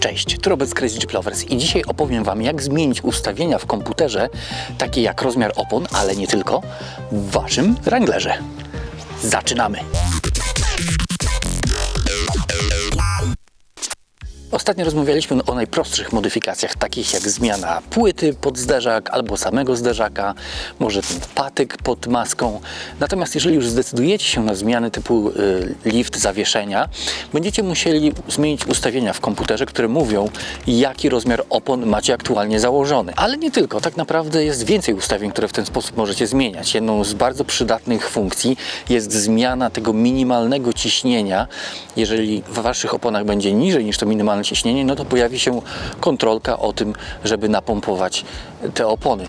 Cześć, tu Robert z Crazy i dzisiaj opowiem Wam, jak zmienić ustawienia w komputerze, takie jak rozmiar opon, ale nie tylko, w Waszym Wranglerze. Zaczynamy! Ostatnio rozmawialiśmy o najprostszych modyfikacjach, takich jak zmiana płyty pod zderzak albo samego zderzaka, może ten patyk pod maską. Natomiast jeżeli już zdecydujecie się na zmiany typu y, lift, zawieszenia, będziecie musieli zmienić ustawienia w komputerze, które mówią, jaki rozmiar opon macie aktualnie założony. Ale nie tylko, tak naprawdę jest więcej ustawień, które w ten sposób możecie zmieniać. Jedną z bardzo przydatnych funkcji jest zmiana tego minimalnego ciśnienia. Jeżeli w Waszych oponach będzie niżej niż to minimalne ciśnienie, no to pojawi się kontrolka o tym, żeby napompować te opony.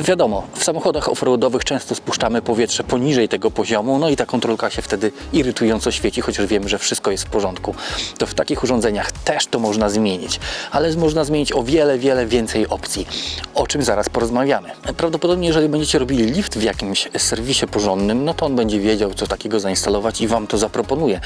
Wiadomo, w samochodach offroadowych często spuszczamy powietrze poniżej tego poziomu, no i ta kontrolka się wtedy irytująco świeci, chociaż wiemy, że wszystko jest w porządku. To w takich urządzeniach też to można zmienić, ale można zmienić o wiele, wiele więcej opcji, o czym zaraz porozmawiamy. Prawdopodobnie, jeżeli będziecie robili lift w jakimś serwisie porządnym, no to on będzie wiedział, co takiego zainstalować i Wam to zaproponuje.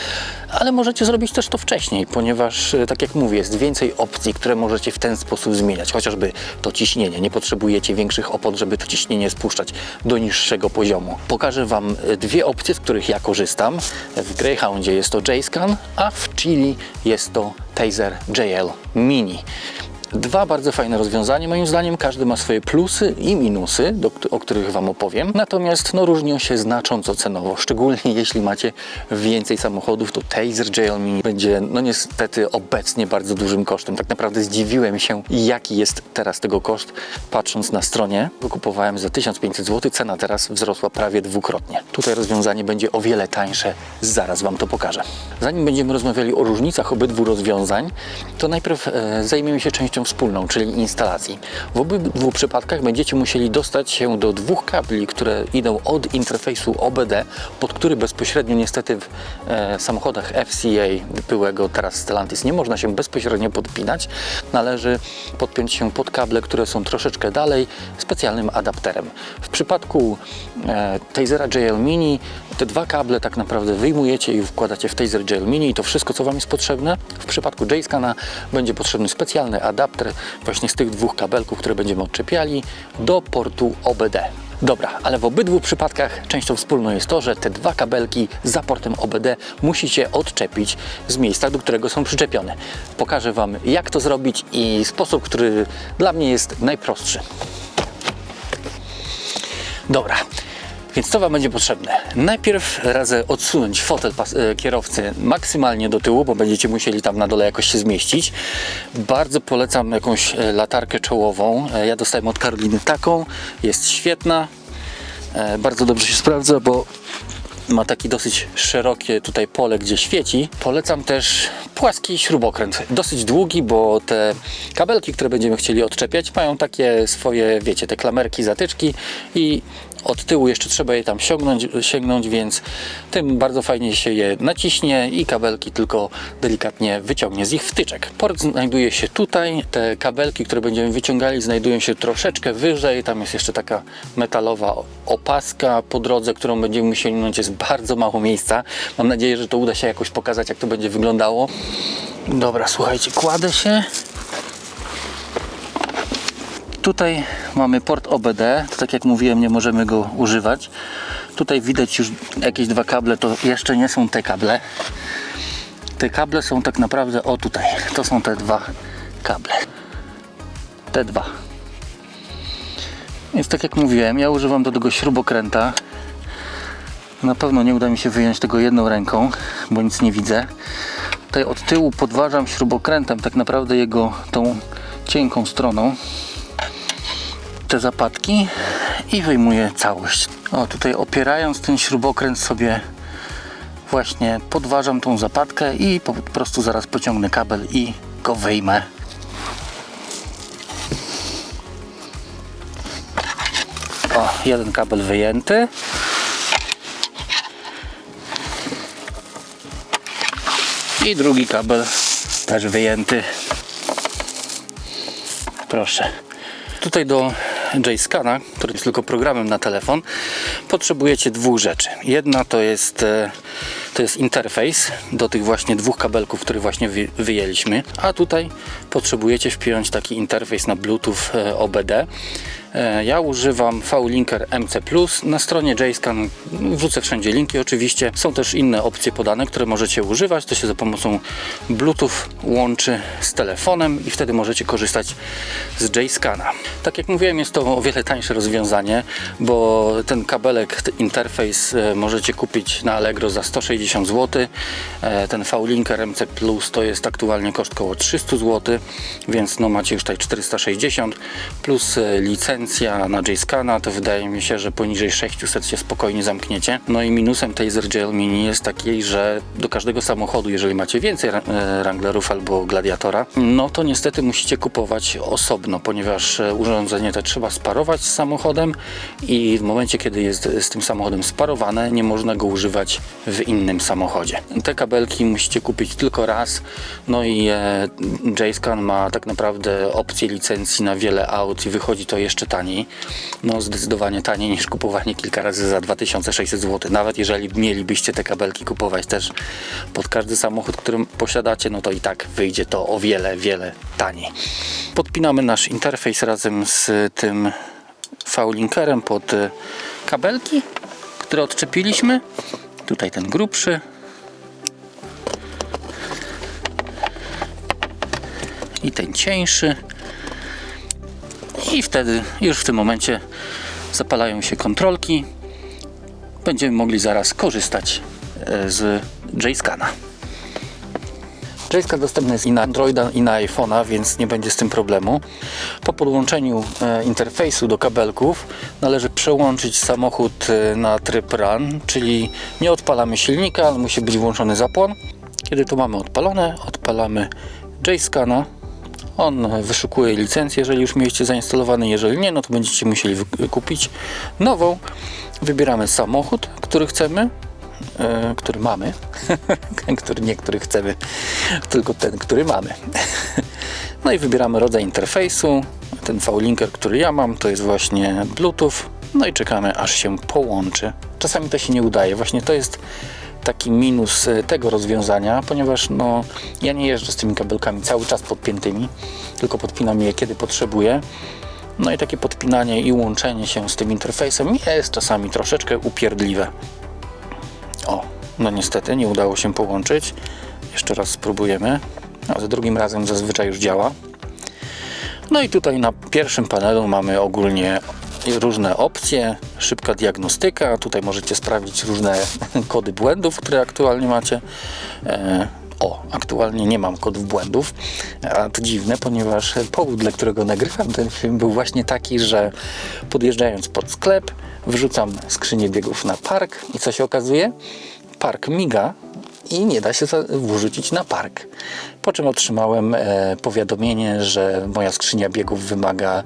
Ale możecie zrobić też to wcześniej, ponieważ, e, tak jak mówię, jest więcej opcji, które możecie w ten sposób zmieniać, chociażby to ciśnienie. Nie potrzebujecie większych opon, żeby to ciśnienie spuszczać do niższego poziomu. Pokażę Wam e, dwie opcje, z których ja korzystam. W Greyhoundzie jest to J-Scan, a w Chili jest to Taser JL Mini. Dwa bardzo fajne rozwiązania, moim zdaniem. Każdy ma swoje plusy i minusy, do, o których Wam opowiem. Natomiast no, różnią się znacząco cenowo, szczególnie jeśli macie więcej samochodów, to Taser JL Mini będzie no niestety obecnie bardzo dużym kosztem. Tak naprawdę zdziwiłem się, jaki jest teraz tego koszt, patrząc na stronie. Kupowałem za 1500 zł, cena teraz wzrosła prawie dwukrotnie. Tutaj rozwiązanie będzie o wiele tańsze, zaraz Wam to pokażę. Zanim będziemy rozmawiali o różnicach obydwu rozwiązań, to najpierw e, zajmiemy się częścią wspólną, czyli instalacji. W obydwu przypadkach będziecie musieli dostać się do dwóch kabli, które idą od interfejsu OBD, pod który bezpośrednio niestety w e, samochodach FCA byłego teraz Stellantis nie można się bezpośrednio podpinać. Należy podpiąć się pod kable, które są troszeczkę dalej specjalnym adapterem. W przypadku e, Tasera JL Mini te dwa kable tak naprawdę wyjmujecie i wkładacie w Taser JL Mini i to wszystko, co Wam jest potrzebne. W przypadku J-Scana będzie potrzebny specjalny adapter właśnie z tych dwóch kabelków, które będziemy odczepiali do portu OBD. Dobra, ale w obydwu przypadkach częścią wspólną jest to, że te dwa kabelki za portem OBD musicie odczepić z miejsca, do którego są przyczepione. Pokażę Wam, jak to zrobić i sposób, który dla mnie jest najprostszy. Dobra, więc co Wam będzie potrzebne? Najpierw radzę odsunąć fotel e, kierowcy maksymalnie do tyłu, bo będziecie musieli tam na dole jakoś się zmieścić. Bardzo polecam jakąś e, latarkę czołową. E, Ja dostałem od Karoliny taką, jest świetna. Bardzo dobrze się sprawdza, bo ma taki dosyć szerokie tutaj pole, gdzie świeci. Polecam też płaski śrubokręt, dosyć długi, bo te kabelki, które będziemy chcieli odczepiać, mają takie swoje, wiecie, te klamerki, zatyczki i od tyłu jeszcze trzeba je tam sięgnąć, sięgnąć, więc tym bardzo fajnie się je naciśnie i kabelki tylko delikatnie wyciągnie z ich wtyczek. Port znajduje się tutaj, te kabelki, które będziemy wyciągali znajdują się troszeczkę wyżej, tam jest jeszcze taka metalowa opaska po drodze, którą będziemy musieli minąć, jest bardzo mało miejsca. Mam nadzieję, że to uda się jakoś pokazać, jak to będzie wyglądało. Dobra, słuchajcie, kładę się. Tutaj mamy port OBD, to tak jak mówiłem, nie możemy go używać. Tutaj widać już jakieś dwa kable, to jeszcze nie są te kable. Te kable są tak naprawdę, o tutaj, to są te dwa kable. Te dwa. Więc tak jak mówiłem, ja używam do tego śrubokręta. Na pewno nie uda mi się wyjąć tego jedną ręką, bo nic nie widzę. Tutaj od tyłu podważam śrubokrętem tak naprawdę jego tą cienką stroną te zapadki i wyjmuję całość. O, tutaj opierając ten śrubokręt sobie właśnie podważam tą zapadkę i po prostu zaraz pociągnę kabel i go wyjmę. O, jeden kabel wyjęty. I drugi kabel też wyjęty. Proszę. Tutaj do JScana, który jest tylko programem na telefon, potrzebujecie dwóch rzeczy. Jedna to jest e, To jest interfejs do tych właśnie dwóch kabelków, które właśnie wy- wyjęliśmy. A tutaj potrzebujecie wpiąć taki interfejs na Bluetooth e, OBD. E, Ja używam V-Linker MC+. Na stronie JSCAN wrzucę wszędzie linki oczywiście. Są też inne opcje podane, które możecie używać. To się za pomocą Bluetooth łączy z telefonem i wtedy możecie korzystać z JSCANa. Tak jak mówiłem, jest to o wiele tańsze rozwiązanie, bo ten kabelek, t- interfejs e, możecie kupić na Allegro za 160 zł. E, Ten V-Linker MC to jest aktualnie koszt około 300 zł, więc no macie już tutaj 460 plus e, licencja na JSCANa, to wydaje mi się, że poniżej 600 się spokojnie zamkniecie. No i minusem Taser Gel Mini jest taki, że do każdego samochodu, jeżeli macie więcej e, Wranglerów albo Gladiatora, no to niestety musicie kupować osobno, ponieważ e, urządzenie to trzeba sparować z samochodem i w momencie, kiedy jest z tym samochodem sparowane, nie można go używać w innym samochodzie. Te kabelki musicie kupić tylko raz, no i e, JSCAN ma tak naprawdę opcję licencji na wiele aut i wychodzi to jeszcze taniej. No zdecydowanie taniej niż kupowanie kilka razy za 2600 zł. Nawet jeżeli mielibyście te kabelki kupować też pod każdy samochód, który posiadacie, no to i tak wyjdzie to o wiele, wiele taniej. Podpinamy nasz interfejs razem z tym V-linkerem pod e, kabelki, które odczepiliśmy. Tutaj ten grubszy. I ten cieńszy. I wtedy już w tym momencie zapalają się kontrolki. Będziemy mogli zaraz korzystać e, z JSCANa. JSCAN dostępny jest i na Androida i na iPhone'a, więc nie będzie z tym problemu. Po podłączeniu e, interfejsu do kabelków należy przełączyć samochód e, na tryb run, czyli nie odpalamy silnika, ale musi być włączony zapłon. Kiedy to mamy odpalone, odpalamy JSCANa. On wyszukuje licencję, jeżeli już mieliście zainstalowany, jeżeli nie, no to będziecie musieli kupić nową. Wybieramy samochód, który chcemy, e, który mamy, który nie, który chcemy, tylko ten, który mamy. No i wybieramy rodzaj interfejsu. Ten V-Linker, który ja mam, to jest właśnie Bluetooth. No i czekamy, aż się połączy. Czasami to się nie udaje. Właśnie to jest taki minus e, tego rozwiązania, ponieważ no, ja nie jeżdżę z tymi kabelkami cały czas podpiętymi, tylko podpinam je kiedy potrzebuję. No i takie podpinanie i łączenie się z tym interfejsem jest czasami troszeczkę upierdliwe. O, no niestety nie udało się połączyć. Jeszcze raz spróbujemy. A za drugim razem zazwyczaj już działa. No i tutaj na pierwszym panelu mamy ogólnie różne opcje, szybka diagnostyka. Tutaj możecie sprawdzić różne kody błędów, które aktualnie macie. E, o, aktualnie nie mam kodów błędów, a to dziwne, ponieważ powód, dla którego nagrywam ten film był właśnie taki, że podjeżdżając pod sklep, wrzucam skrzynię biegów na park i co się okazuje? Park miga i nie da się wrzucić na park. Po czym otrzymałem e, powiadomienie, że moja skrzynia biegów wymaga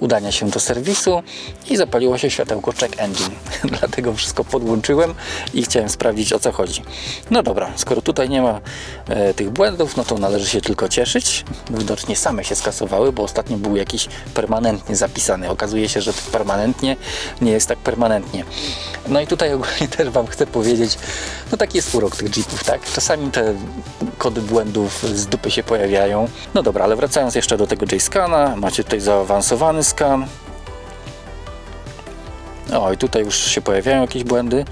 udania się do serwisu i zapaliło się światełko check engine. Dlatego wszystko podłączyłem i chciałem sprawdzić o co chodzi. No dobra, skoro tutaj nie ma e, tych błędów, no to należy się tylko cieszyć. Widocznie same się skasowały, bo ostatnio był jakiś permanentnie zapisany. Okazuje się, że to permanentnie nie jest tak permanentnie. No i tutaj ogólnie też Wam chcę powiedzieć, no taki jest urok tych Jeepów, tak? Czasami te kody błędów z dupy się pojawiają. No dobra, ale wracając jeszcze do tego JSCANa, macie tutaj zaawansowany skan. O, i tutaj już się pojawiają jakieś błędy.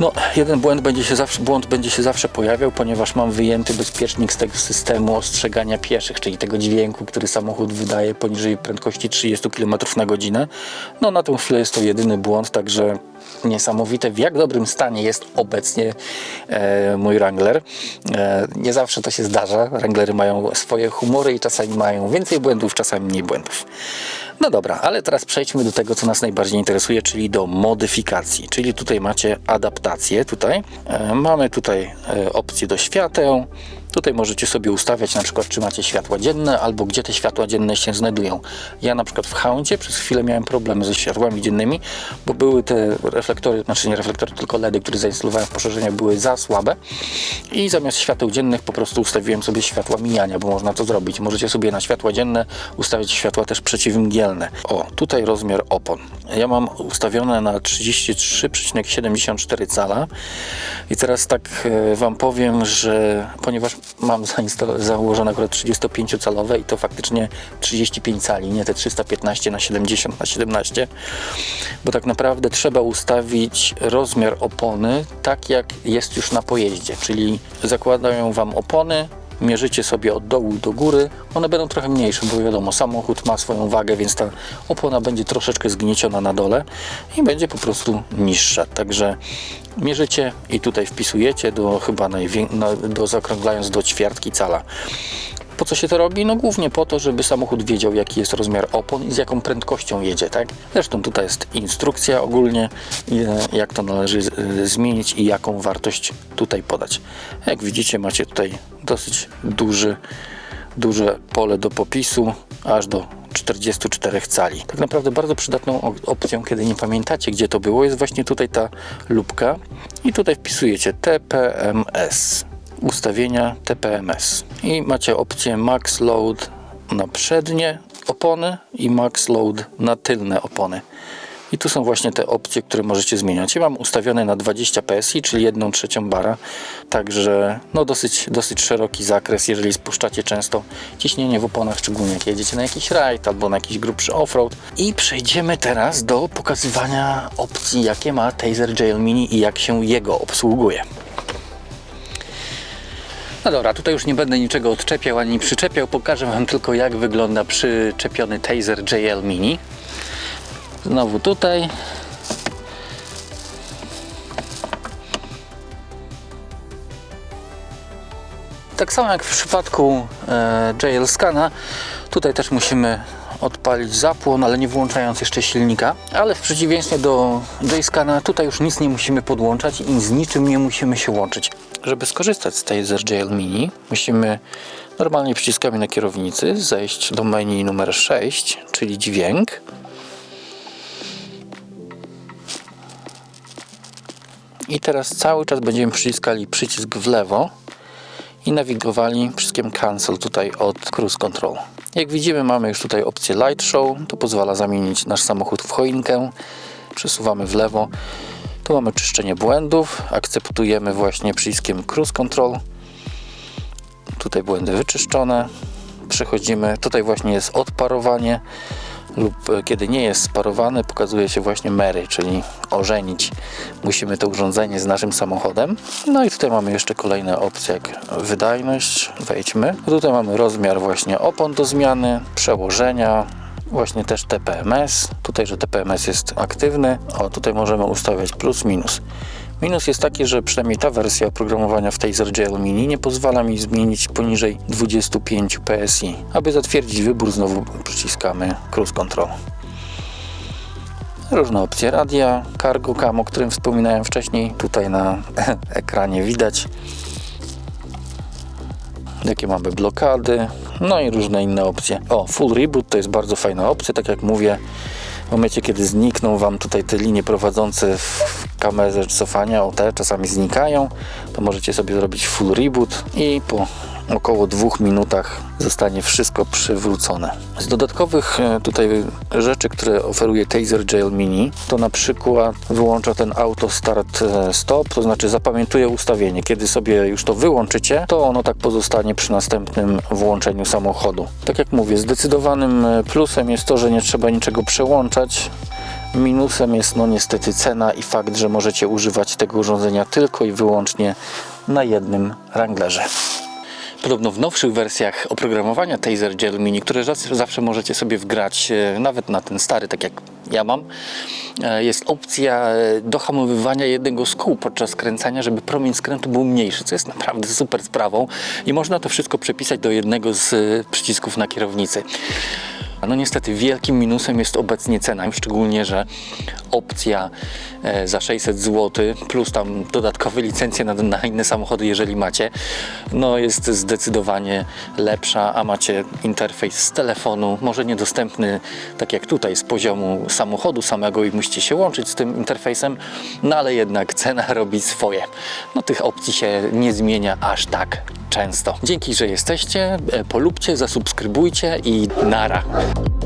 No, jeden błąd będzie, się zawsze, błąd będzie się zawsze pojawiał, ponieważ mam wyjęty bezpiecznik z tego systemu ostrzegania pieszych, czyli tego dźwięku, który samochód wydaje poniżej prędkości 30 km na godzinę. No, na tą chwilę jest to jedyny błąd, także niesamowite, w jak dobrym stanie jest obecnie e, mój Wrangler. E, nie zawsze to się zdarza. Wranglery mają swoje humory i czasami mają więcej błędów, czasami mniej błędów. No dobra, ale teraz przejdźmy do tego, co nas najbardziej interesuje, czyli do modyfikacji. Czyli tutaj macie adaptację. Tutaj e, mamy tutaj e, opcję do świateł. Tutaj możecie sobie ustawiać na przykład, czy macie światła dzienne, albo gdzie te światła dzienne się znajdują. Ja na przykład w Houndzie przez chwilę miałem problemy ze światłami dziennymi, bo były te reflektory, znaczy nie reflektory, tylko LEDy, które zainstalowałem w poszerzeniach, były za słabe i zamiast świateł dziennych po prostu ustawiłem sobie światła mijania, bo można to zrobić. Możecie sobie na światła dzienne ustawić światła też przeciwmgielne. O, tutaj rozmiar opon. Ja mam ustawione na 33,74 cala. I teraz tak e, Wam powiem, że ponieważ mam założone akurat 35-calowe i to faktycznie 35 cali, nie te 315 na 70 na 17, bo tak naprawdę trzeba ustawić rozmiar opony tak jak jest już na pojeździe, czyli zakładają Wam opony, mierzycie sobie od dołu do góry, one będą trochę mniejsze, bo wiadomo, samochód ma swoją wagę, więc ta opona będzie troszeczkę zgnieciona na dole i będzie po prostu niższa. Także mierzycie i tutaj wpisujecie do chyba najwię- na, do zakrąglając do ćwiartki cala. Po co się to robi? No głównie po to, żeby samochód wiedział jaki jest rozmiar opon i z jaką prędkością jedzie, tak? Zresztą tutaj jest instrukcja ogólnie, e, jak to należy e, zmienić i jaką wartość tutaj podać. Jak widzicie macie tutaj dosyć duży, duże pole do popisu, aż do 44 cali. Tak naprawdę bardzo przydatną op- opcją, kiedy nie pamiętacie gdzie to było, jest właśnie tutaj ta lupka i tutaj wpisujecie TPMS ustawienia TPMS i macie opcję Max Load na przednie opony i Max Load na tylne opony. I tu są właśnie te opcje, które możecie zmieniać. Ja mam ustawione na 20 PSI, czyli 1 trzecią bara, także no dosyć, dosyć szeroki zakres, jeżeli spuszczacie często ciśnienie w oponach, szczególnie jak jedziecie na jakiś rajd albo na jakiś grubszy offroad. I przejdziemy teraz do pokazywania opcji, jakie ma Taser Jail Mini i jak się jego obsługuje. No dobra, tutaj już nie będę niczego odczepiał ani przyczepiał. Pokażę Wam tylko jak wygląda przyczepiony Taser JL Mini. Znowu tutaj. Tak samo jak w przypadku e, JL Scana, tutaj też musimy odpalić zapłon, ale nie włączając jeszcze silnika. Ale w przeciwieństwie do J-Scana, tutaj już nic nie musimy podłączać i z niczym nie musimy się łączyć. Żeby skorzystać z tej JL Mini, musimy normalnie przyciskami na kierownicy zejść do menu numer 6, czyli dźwięk. I teraz cały czas będziemy przyciskali przycisk w lewo i nawigowali przyciskiem cancel tutaj od cruise control. Jak widzimy mamy już tutaj opcję light show, to pozwala zamienić nasz samochód w choinkę. Przesuwamy w lewo. Tu mamy czyszczenie błędów, akceptujemy właśnie przyciskiem cruise control. Tutaj błędy wyczyszczone. Przechodzimy, tutaj właśnie jest odparowanie lub e, kiedy nie jest sparowany, pokazuje się właśnie Mary, czyli ożenić. Musimy to urządzenie z naszym samochodem. No i tutaj mamy jeszcze kolejne opcje jak wydajność. Wejdźmy. Tutaj mamy rozmiar właśnie opon do zmiany, przełożenia, właśnie też TPMS. Tutaj, że TPMS jest aktywny. O, tutaj możemy ustawiać plus, minus. Minus jest taki, że przynajmniej ta wersja oprogramowania w Taser JL Mini nie pozwala mi zmienić poniżej 25 PSI. Aby zatwierdzić wybór znowu przyciskamy Cruise Control. Różne opcje radia, cargo cam, o którym wspominałem wcześniej. Tutaj na ekranie widać jakie mamy blokady, no i różne inne opcje. O, full reboot to jest bardzo fajna opcja, tak jak mówię, w momencie kiedy znikną Wam tutaj te linie prowadzące w kamerze cofania, o te czasami znikają, to możecie sobie zrobić full reboot i po około dwóch minutach zostanie wszystko przywrócone. Z dodatkowych e, tutaj rzeczy, które oferuje Taser Jail Mini, to na przykład wyłącza ten auto start e, stop, to znaczy zapamiętuje ustawienie. Kiedy sobie już to wyłączycie, to ono tak pozostanie przy następnym włączeniu samochodu. Tak jak mówię, zdecydowanym e, plusem jest to, że nie trzeba niczego przełączać. Minusem jest no niestety cena i fakt, że możecie używać tego urządzenia tylko i wyłącznie na jednym Wranglerze. Podobno w nowszych wersjach oprogramowania Taser Gel Mini, które zawsze, możecie sobie wgrać e, nawet na ten stary, tak jak ja mam, e, jest opcja e, dohamowywania jednego z kół podczas skręcania, żeby promień skrętu był mniejszy, co jest naprawdę super sprawą i można to wszystko przepisać do jednego z przycisków na kierownicy. No niestety wielkim minusem jest obecnie cena, szczególnie, że opcja e, za 600 zł plus tam dodatkowe licencje na, na inne samochody, jeżeli macie, no jest zdecydowanie lepsza, a macie interfejs z telefonu, może niedostępny tak jak tutaj z poziomu samochodu samego i musicie się łączyć z tym interfejsem, no ale jednak cena robi swoje. No tych opcji się nie zmienia aż tak często. Dzięki, że jesteście, e, polubcie, zasubskrybujcie i nara. you